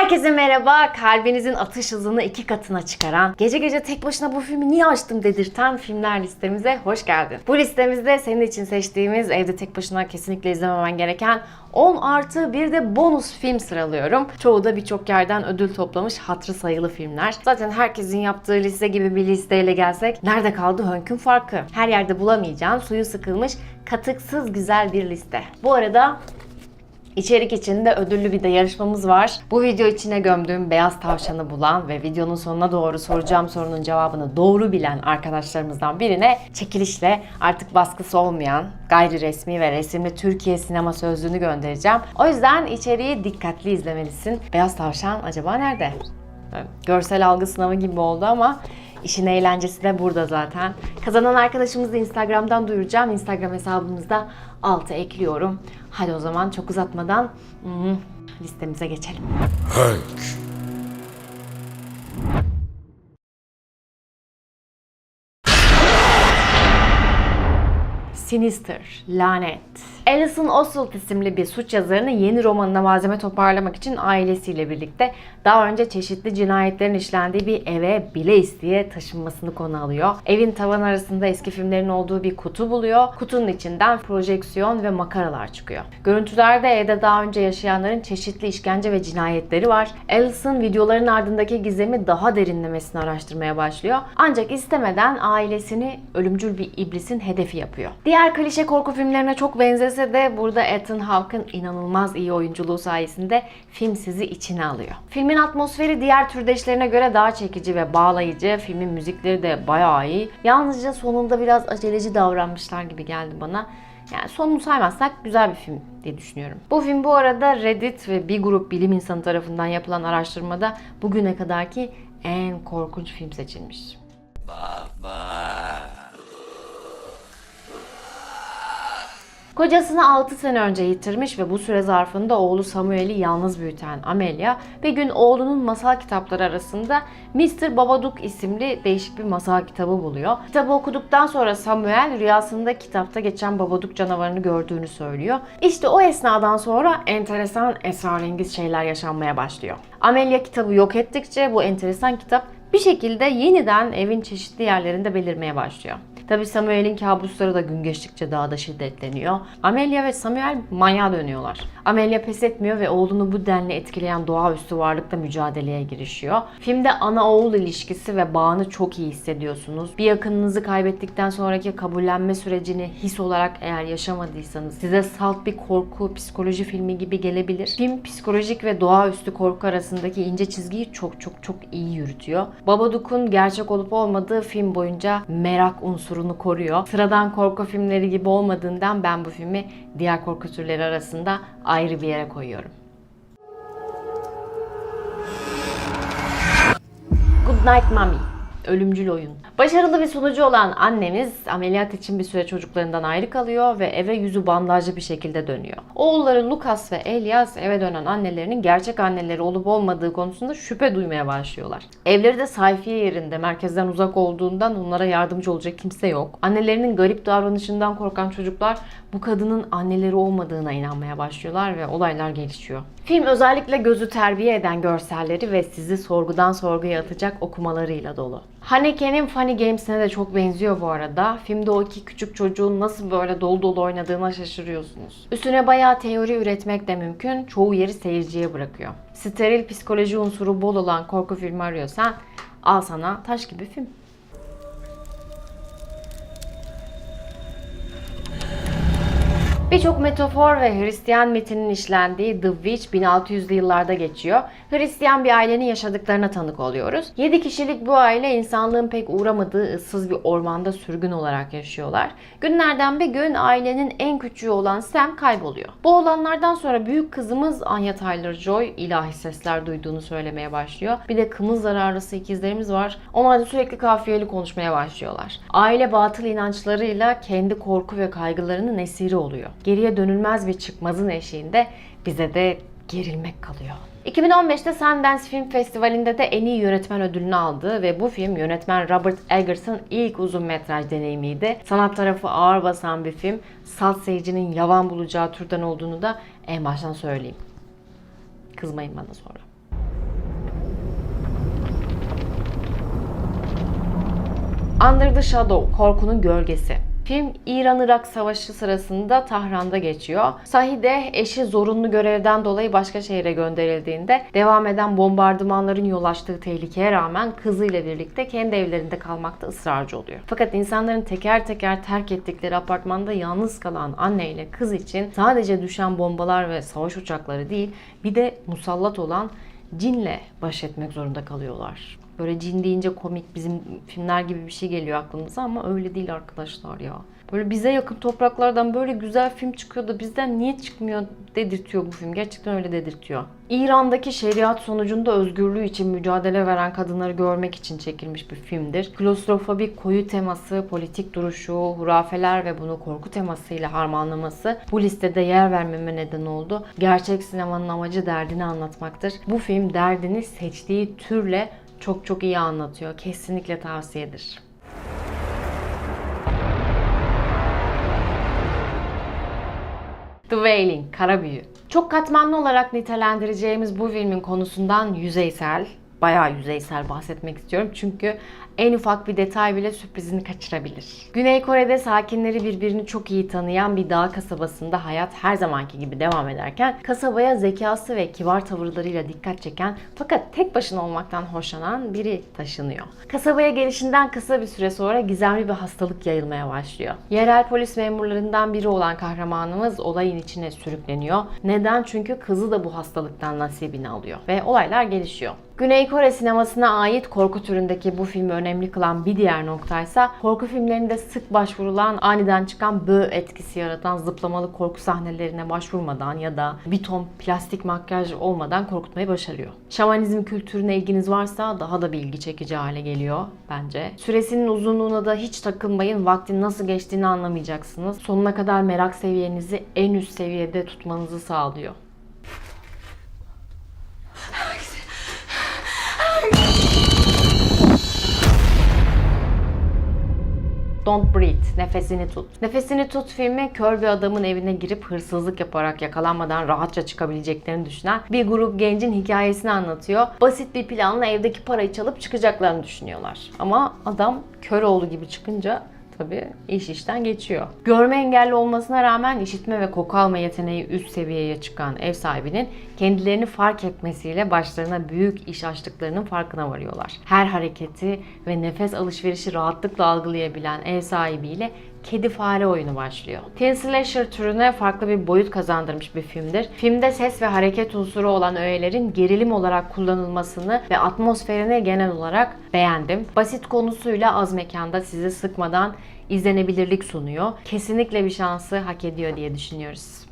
Herkese merhaba. Kalbinizin atış hızını iki katına çıkaran, gece gece tek başına bu filmi niye açtım dedirten filmler listemize hoş geldin. Bu listemizde senin için seçtiğimiz evde tek başına kesinlikle izlememen gereken 10 artı bir de bonus film sıralıyorum. Çoğu da birçok yerden ödül toplamış hatırı sayılı filmler. Zaten herkesin yaptığı liste gibi bir listeyle gelsek nerede kaldı Hönk'ün farkı? Her yerde bulamayacağın suyu sıkılmış katıksız güzel bir liste. Bu arada İçerik içinde ödüllü bir de yarışmamız var. Bu video içine gömdüğüm beyaz tavşanı bulan ve videonun sonuna doğru soracağım sorunun cevabını doğru bilen arkadaşlarımızdan birine çekilişle artık baskısı olmayan gayri resmi ve resimli Türkiye sinema sözlüğünü göndereceğim. O yüzden içeriği dikkatli izlemelisin. Beyaz tavşan acaba nerede? Görsel algı sınavı gibi oldu ama işin eğlencesi de burada zaten. Kazanan arkadaşımızı Instagram'dan duyuracağım. Instagram hesabımızda altı ekliyorum. Hadi o zaman çok uzatmadan listemize geçelim. Hank. Sinister, Lanet. Alison Oswald isimli bir suç yazarının yeni romanına malzeme toparlamak için ailesiyle birlikte daha önce çeşitli cinayetlerin işlendiği bir eve bile isteye taşınmasını konu alıyor. Evin tavan arasında eski filmlerin olduğu bir kutu buluyor. Kutunun içinden projeksiyon ve makaralar çıkıyor. Görüntülerde evde daha önce yaşayanların çeşitli işkence ve cinayetleri var. Alison videoların ardındaki gizemi daha derinlemesine araştırmaya başlıyor. Ancak istemeden ailesini ölümcül bir iblisin hedefi yapıyor. Diğer klişe korku filmlerine çok benzese de burada Ethan Hawke'ın inanılmaz iyi oyunculuğu sayesinde film sizi içine alıyor. Filmin atmosferi diğer türdeşlerine göre daha çekici ve bağlayıcı. Filmin müzikleri de bayağı iyi. Yalnızca sonunda biraz aceleci davranmışlar gibi geldi bana. Yani sonunu saymazsak güzel bir film diye düşünüyorum. Bu film bu arada Reddit ve bir grup bilim insanı tarafından yapılan araştırmada bugüne kadarki en korkunç film seçilmiş. Kocasını 6 sene önce yitirmiş ve bu süre zarfında oğlu Samuel'i yalnız büyüten Amelia bir gün oğlunun masal kitapları arasında Mr. Babadook isimli değişik bir masal kitabı buluyor. Kitabı okuduktan sonra Samuel rüyasında kitapta geçen Babadook canavarını gördüğünü söylüyor. İşte o esnadan sonra enteresan esrarengiz şeyler yaşanmaya başlıyor. Amelia kitabı yok ettikçe bu enteresan kitap bir şekilde yeniden evin çeşitli yerlerinde belirmeye başlıyor. Tabi Samuel'in kabusları da gün geçtikçe daha da şiddetleniyor. Amelia ve Samuel manyağa dönüyorlar. Amelia pes etmiyor ve oğlunu bu denli etkileyen doğaüstü varlıkla mücadeleye girişiyor. Filmde ana oğul ilişkisi ve bağını çok iyi hissediyorsunuz. Bir yakınınızı kaybettikten sonraki kabullenme sürecini his olarak eğer yaşamadıysanız size salt bir korku, psikoloji filmi gibi gelebilir. Film psikolojik ve doğaüstü korku arasındaki ince çizgiyi çok çok çok iyi yürütüyor. Babadook'un gerçek olup olmadığı film boyunca merak unsurunu koruyor. Sıradan korku filmleri gibi olmadığından ben bu filmi diğer korku türleri arasında ayrı bir yere koyuyorum. Good Night Mommy Ölümcül oyun. Başarılı bir sunucu olan annemiz ameliyat için bir süre çocuklarından ayrı kalıyor ve eve yüzü bandajlı bir şekilde dönüyor. Oğulları Lucas ve Elias eve dönen annelerinin gerçek anneleri olup olmadığı konusunda şüphe duymaya başlıyorlar. Evleri de sayfiye yerinde, merkezden uzak olduğundan onlara yardımcı olacak kimse yok. Annelerinin garip davranışından korkan çocuklar bu kadının anneleri olmadığına inanmaya başlıyorlar ve olaylar gelişiyor. Film özellikle gözü terbiye eden görselleri ve sizi sorgudan sorguya atacak okumalarıyla dolu. Haneke'nin Funny Games'ine de çok benziyor bu arada. Filmde o iki küçük çocuğun nasıl böyle dolu dolu oynadığına şaşırıyorsunuz. Üstüne bayağı teori üretmek de mümkün. Çoğu yeri seyirciye bırakıyor. Steril psikoloji unsuru bol olan korku filmi arıyorsan al sana taş gibi film. Birçok metafor ve Hristiyan mitinin işlendiği The Witch 1600'lü yıllarda geçiyor. Hristiyan bir ailenin yaşadıklarına tanık oluyoruz. 7 kişilik bu aile insanlığın pek uğramadığı ıssız bir ormanda sürgün olarak yaşıyorlar. Günlerden bir gün ailenin en küçüğü olan Sam kayboluyor. Bu olanlardan sonra büyük kızımız Anya Taylor-Joy ilahi sesler duyduğunu söylemeye başlıyor. Bir de kımız zararlısı ikizlerimiz var. Onlar da sürekli kafiyeli konuşmaya başlıyorlar. Aile batıl inançlarıyla kendi korku ve kaygılarının esiri oluyor geriye dönülmez bir çıkmazın eşiğinde bize de gerilmek kalıyor. 2015'te Sundance Film Festivali'nde de en iyi yönetmen ödülünü aldı ve bu film yönetmen Robert Eggers'ın ilk uzun metraj deneyimiydi. Sanat tarafı ağır basan bir film, salt seyircinin yavan bulacağı türden olduğunu da en baştan söyleyeyim. Kızmayın bana sonra. Under the Shadow, Korkunun Gölgesi. Film İran-Irak Savaşı sırasında Tahran'da geçiyor. Sahide eşi zorunlu görevden dolayı başka şehre gönderildiğinde devam eden bombardımanların yol açtığı tehlikeye rağmen kızıyla birlikte kendi evlerinde kalmakta ısrarcı oluyor. Fakat insanların teker teker terk ettikleri apartmanda yalnız kalan anne ile kız için sadece düşen bombalar ve savaş uçakları değil bir de musallat olan cinle baş etmek zorunda kalıyorlar. Böyle cin deyince komik bizim filmler gibi bir şey geliyor aklımıza ama öyle değil arkadaşlar ya. Böyle bize yakın topraklardan böyle güzel film çıkıyor da bizden niye çıkmıyor dedirtiyor bu film. Gerçekten öyle dedirtiyor. İran'daki şeriat sonucunda özgürlüğü için mücadele veren kadınları görmek için çekilmiş bir filmdir. Klostrofobik koyu teması, politik duruşu, hurafeler ve bunu korku temasıyla harmanlaması bu listede yer vermeme neden oldu. Gerçek sinemanın amacı derdini anlatmaktır. Bu film derdini seçtiği türle çok çok iyi anlatıyor. Kesinlikle tavsiyedir. The Wailing, Kara Büyü. Çok katmanlı olarak nitelendireceğimiz bu filmin konusundan yüzeysel, bayağı yüzeysel bahsetmek istiyorum. Çünkü en ufak bir detay bile sürprizini kaçırabilir. Güney Kore'de sakinleri birbirini çok iyi tanıyan bir dağ kasabasında hayat her zamanki gibi devam ederken kasabaya zekası ve kibar tavırlarıyla dikkat çeken fakat tek başına olmaktan hoşlanan biri taşınıyor. Kasabaya gelişinden kısa bir süre sonra gizemli bir hastalık yayılmaya başlıyor. Yerel polis memurlarından biri olan kahramanımız olayın içine sürükleniyor. Neden? Çünkü kızı da bu hastalıktan nasibini alıyor ve olaylar gelişiyor. Güney Kore sinemasına ait korku türündeki bu filmi önemli kılan bir diğer noktaysa korku filmlerinde sık başvurulan aniden çıkan bö etkisi yaratan zıplamalı korku sahnelerine başvurmadan ya da bir ton plastik makyaj olmadan korkutmayı başarıyor. Şamanizm kültürüne ilginiz varsa daha da bir ilgi çekici hale geliyor bence. Süresinin uzunluğuna da hiç takılmayın. Vaktin nasıl geçtiğini anlamayacaksınız. Sonuna kadar merak seviyenizi en üst seviyede tutmanızı sağlıyor. Don't Breathe, Nefesini Tut. Nefesini Tut filmi kör bir adamın evine girip hırsızlık yaparak yakalanmadan rahatça çıkabileceklerini düşünen bir grup gencin hikayesini anlatıyor. Basit bir planla evdeki parayı çalıp çıkacaklarını düşünüyorlar. Ama adam kör oğlu gibi çıkınca tabii iş işten geçiyor. Görme engelli olmasına rağmen işitme ve koku alma yeteneği üst seviyeye çıkan ev sahibinin kendilerini fark etmesiyle başlarına büyük iş açtıklarının farkına varıyorlar. Her hareketi ve nefes alışverişi rahatlıkla algılayabilen ev sahibiyle kedi fare oyunu başlıyor. Teen slasher türüne farklı bir boyut kazandırmış bir filmdir. Filmde ses ve hareket unsuru olan öğelerin gerilim olarak kullanılmasını ve atmosferini genel olarak beğendim. Basit konusuyla az mekanda sizi sıkmadan izlenebilirlik sunuyor. Kesinlikle bir şansı hak ediyor diye düşünüyoruz.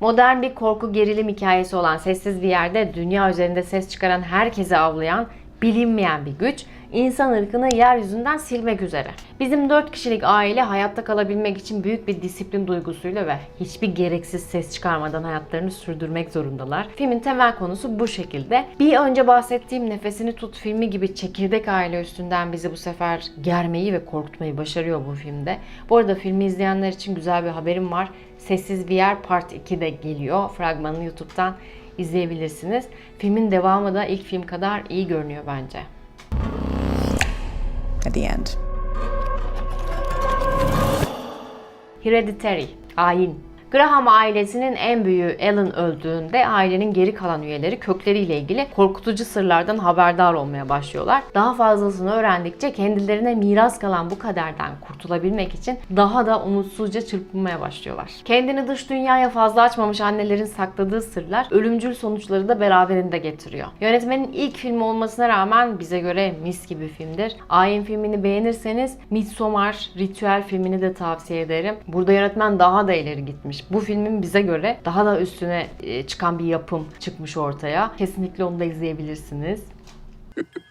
Modern bir korku gerilim hikayesi olan Sessiz bir yerde dünya üzerinde ses çıkaran herkesi avlayan bilinmeyen bir güç insan ırkını yeryüzünden silmek üzere. Bizim 4 kişilik aile hayatta kalabilmek için büyük bir disiplin duygusuyla ve hiçbir gereksiz ses çıkarmadan hayatlarını sürdürmek zorundalar. Filmin temel konusu bu şekilde. Bir önce bahsettiğim Nefesini Tut filmi gibi çekirdek aile üstünden bizi bu sefer germeyi ve korkutmayı başarıyor bu filmde. Bu arada filmi izleyenler için güzel bir haberim var. Sessiz Bir Yer Part 2 de geliyor. Fragmanını YouTube'dan izleyebilirsiniz. Filmin devamı da ilk film kadar iyi görünüyor bence. at the end. Hereditary, ayin. Graham ailesinin en büyüğü Alan öldüğünde ailenin geri kalan üyeleri kökleriyle ilgili korkutucu sırlardan haberdar olmaya başlıyorlar. Daha fazlasını öğrendikçe kendilerine miras kalan bu kaderden kurtulabilmek için daha da umutsuzca çırpınmaya başlıyorlar. Kendini dış dünyaya fazla açmamış annelerin sakladığı sırlar ölümcül sonuçları da beraberinde getiriyor. Yönetmenin ilk filmi olmasına rağmen bize göre mis gibi filmdir. Ayin filmini beğenirseniz Midsommar, Ritüel filmini de tavsiye ederim. Burada yönetmen daha da ileri gitmiş. Bu filmin bize göre daha da üstüne e, çıkan bir yapım çıkmış ortaya. Kesinlikle onu da izleyebilirsiniz.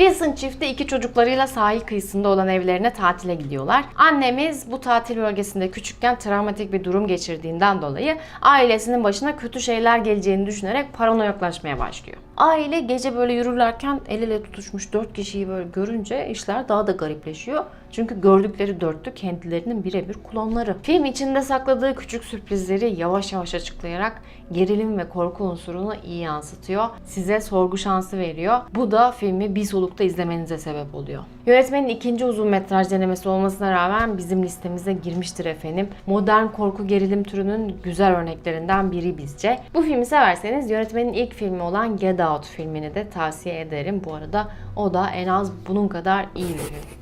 Wilson çifti iki çocuklarıyla sahil kıyısında olan evlerine tatile gidiyorlar. Annemiz bu tatil bölgesinde küçükken travmatik bir durum geçirdiğinden dolayı ailesinin başına kötü şeyler geleceğini düşünerek paranoyaklaşmaya başlıyor. Aile gece böyle yürürlerken el ele tutuşmuş dört kişiyi böyle görünce işler daha da garipleşiyor. Çünkü gördükleri dörtlü kendilerinin birebir klonları. Film içinde sakladığı küçük sürprizleri yavaş yavaş açıklayarak gerilim ve korku unsurunu iyi yansıtıyor. Size sorgu şansı veriyor. Bu da filmi bir solukta izlemenize sebep oluyor. Yönetmenin ikinci uzun metraj denemesi olmasına rağmen bizim listemize girmiştir efendim. Modern korku gerilim türünün güzel örneklerinden biri bizce. Bu filmi severseniz yönetmenin ilk filmi olan Get Out filmini de tavsiye ederim. Bu arada o da en az bunun kadar iyi bir film.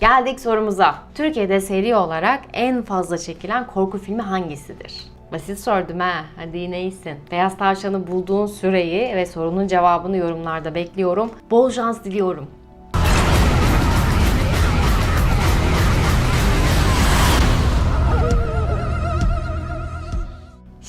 Geldik sorumuza. Türkiye'de seri olarak en fazla çekilen korku filmi hangisidir? Basit sordum ha. Hadi yine iyisin. Beyaz Tavşan'ı bulduğun süreyi ve sorunun cevabını yorumlarda bekliyorum. Bol şans diliyorum.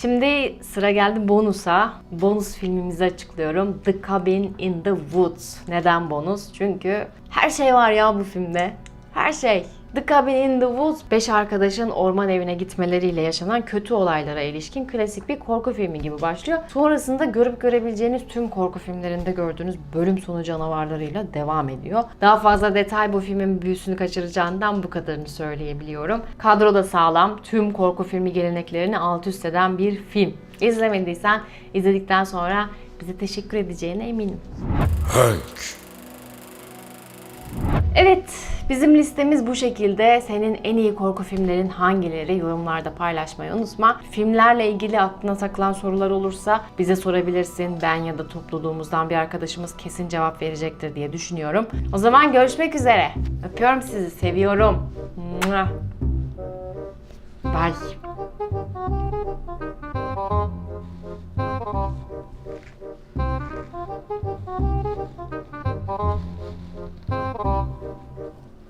Şimdi sıra geldi bonusa. Bonus filmimizi açıklıyorum. The Cabin in the Woods. Neden bonus? Çünkü her şey var ya bu filmde. Her şey. The Cabin in the Woods, 5 arkadaşın orman evine gitmeleriyle yaşanan kötü olaylara ilişkin klasik bir korku filmi gibi başlıyor. Sonrasında görüp görebileceğiniz tüm korku filmlerinde gördüğünüz bölüm sonu canavarlarıyla devam ediyor. Daha fazla detay bu filmin büyüsünü kaçıracağından bu kadarını söyleyebiliyorum. Kadro da sağlam, tüm korku filmi geleneklerini alt üst eden bir film. İzlemediysen izledikten sonra bize teşekkür edeceğine eminim. Hank. Evet, bizim listemiz bu şekilde. Senin en iyi korku filmlerin hangileri yorumlarda paylaşmayı unutma. Filmlerle ilgili aklına takılan sorular olursa bize sorabilirsin. Ben ya da topluluğumuzdan bir arkadaşımız kesin cevap verecektir diye düşünüyorum. O zaman görüşmek üzere. Öpüyorum sizi, seviyorum. Bye.